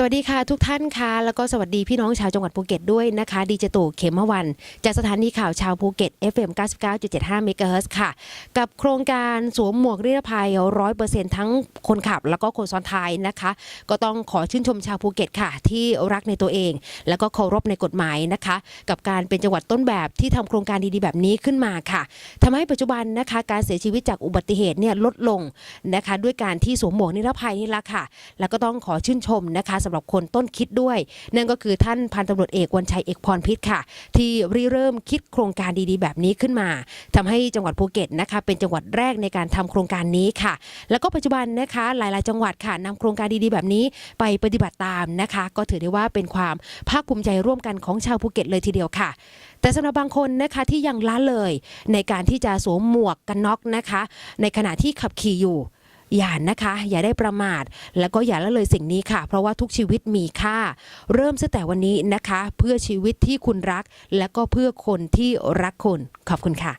สวัสดีค่ะทุกท่านค่ะแล้วก็สวัสดีพี่น้องชาวจังหวัดภูเก็ตด้วยนะคะดีเจตู่เขมวัน จากสถานีข่าวชาวภูเก็ต FM 99.75เมกะเฮิรตซ์ค่ะ กับโครงการสวมหมวกนิรภัย100%ทั้งคนขับ แล้วก็คนซ้อนท้ายนะคะ ก็ต้องขอชื่นชมชาวภูเก็ตค่ะ ที่รักในตัวเอง แล้วก็เคารพในกฎหมายนะคะ กับการเป็นจังหวัดต้นแบบที่ทำโครงการดีๆแบบนี้ขึ้นมาค่ะทำให้ปัจจุบันนะคะการเสียชีวิตจากอุบัติเหตุเนี่ยลดลงนะคะ ด้วยการที่สวมหมวกนิรภัยนี่ละค่ะ แล้วก็ต้องขอชื่นชมนะคะสำหรับคนต้นคิดด้วย นั่นก็คือท่านพันตำรวจเอกวันชัยเอกพรพิษค่ะ ที่ริเริ่มคิดโครงการดีๆ แบบนี้ขึ้นมาทำให้จังหวัดภูเก็ตนะคะ เป็นจังหวัดแรกในการทำโครงการนี้ค่ะ แล้วก็ปัจจุบันนะคะหลายๆ จังหวัดค่ะนำโครงการดีๆ แบบนี้ไปปฏิบัติตามนะคะ ก็ถือได้ว่าเป็นความภาคภูมิใจร่วมกันของชาวภูเก็ตเลยทีเดียวค่ะ แต่สำหรับบางคนนะคะที่ยังละเลย ในการที่จะสวมหมวกกันน็อกนะคะ ในขณะที่ขับขี่อยู่ อย่านะคะ อย่าได้ประมาท แล้วก็อย่าละเลยสิ่งนี้ค่ะ เพราะว่าทุกชีวิตมีค่า เริ่มตั้งแต่วันนี้นะคะ เพื่อชีวิตที่คุณรัก และก็เพื่อคนที่รักคุณขอบคุณค่ะ